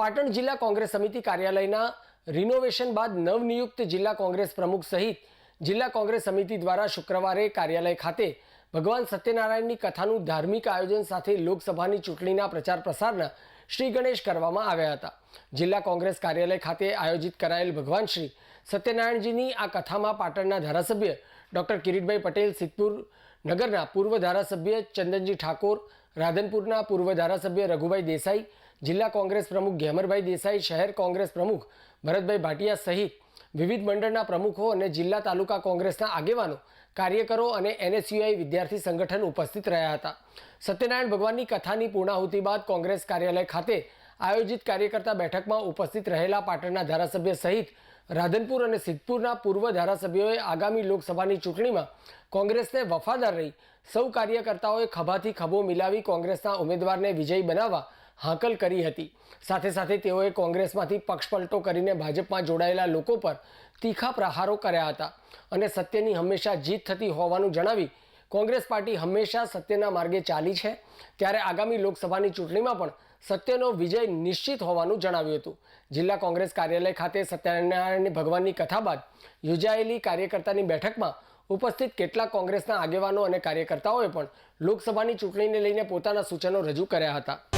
પાટણ જિલ્લા કોંગ્રેસ સમિતિ કાર્યાલયના રિનોવેશન બાદ નવનિયુક્ત જિલ્લા કોંગ્રેસ પ્રમુખ સહિત જિલ્લા કોંગ્રેસ સમિતિ દ્વારા શુક્રવારે કાર્યાલય ખાતે ભગવાન સત્યનારાયણની કથાનું ધાર્મિક આયોજન સાથે લોકસભાની ચૂંટણીના પ્રચાર પ્રસારના શ્રી ગણેશ કરવામાં આવ્યા હતા. જિલ્લા કોંગ્રેસ કાર્યાલય ખાતે આયોજિત કરાયેલ ભગવાન શ્રી સત્યનારાયણજીની આ કથામાં પાટણના ધારાસભ્ય ડૉક્ટર કિરીટભાઈ પટેલ, સિદ્ધપુર નગરના પૂર્વ ધારાસભ્ય ચંદનજી ઠાકોર, રાધનપુરના પૂર્વ ધારાસભ્ય રઘુભાઈ દેસાઈ, જિલ્લા કોંગ્રેસ પ્રમુખ ઘેમરભાઈ દેસાઈ, શહેર કોંગ્રેસ પ્રમુખ ભરતભાઈ ભાટિયા સહિત વિવિધ મંડળના પ્રમુખો અને જિલ્લા તાલુકા કોંગ્રેસના આગેવાનો, કાર્યકરો અને એનએસયુઆઈ વિદ્યાર્થી સંગઠન ઉપસ્થિત રહ્યા હતા. સત્યનારાયણ ભગવાનની કથાની પૂર્ણાહુતિ બાદ કોંગ્રેસ કાર્યાલય ખાતે આયોજિત કાર્યકર્તા બેઠકમાં ઉપસ્થિત રહેલા પાટણના ધારાસભ્ય સહિત રાધનપુર અને સિદ્ધપુરના પૂર્વ ધારાસભ્યોએ આગામી લોકસભાની ચૂંટણીમાં કોંગ્રેસને વફાદાર રહી સૌ કાર્યકર્તાઓએ ખભાથી ખભો મિલાવી કોંગ્રેસના ઉમેદવારને વિજયી બનાવવા હાંકલ કરી હતી. સાથે સાથે તેઓએ કોંગ્રેસમાંથી પક્ષપલટો કરીને ભાજપમાં જોડાયેલા લોકો પર તીખા પ્રહારો કર્યા હતા અને સત્યની હંમેશા જીત થતી હોવાનું જણાવી કોંગ્રેસ પાર્ટી હંમેશા સત્યના માર્ગે ચાલી છે. ત્યારે આગામી લોકસભાની ચૂંટણીમાં પણ સત્યનો વિજય નિશ્ચિત હોવાનું જણાવ્યું હતું. જિલ્લા કોંગ્રેસ કાર્યાલય ખાતે સત્યનારાયણ ભગવાનની કથા બાદ યોજાયેલી કાર્યકર્તાની બેઠકમાં ઉપસ્થિત કેટલાક કોંગ્રેસના આગેવાનો અને કાર્યકર્તાઓએ પણ લોકસભાની ચૂંટણીને લઈને પોતાના સૂચનો રજૂ કર્યા હતા.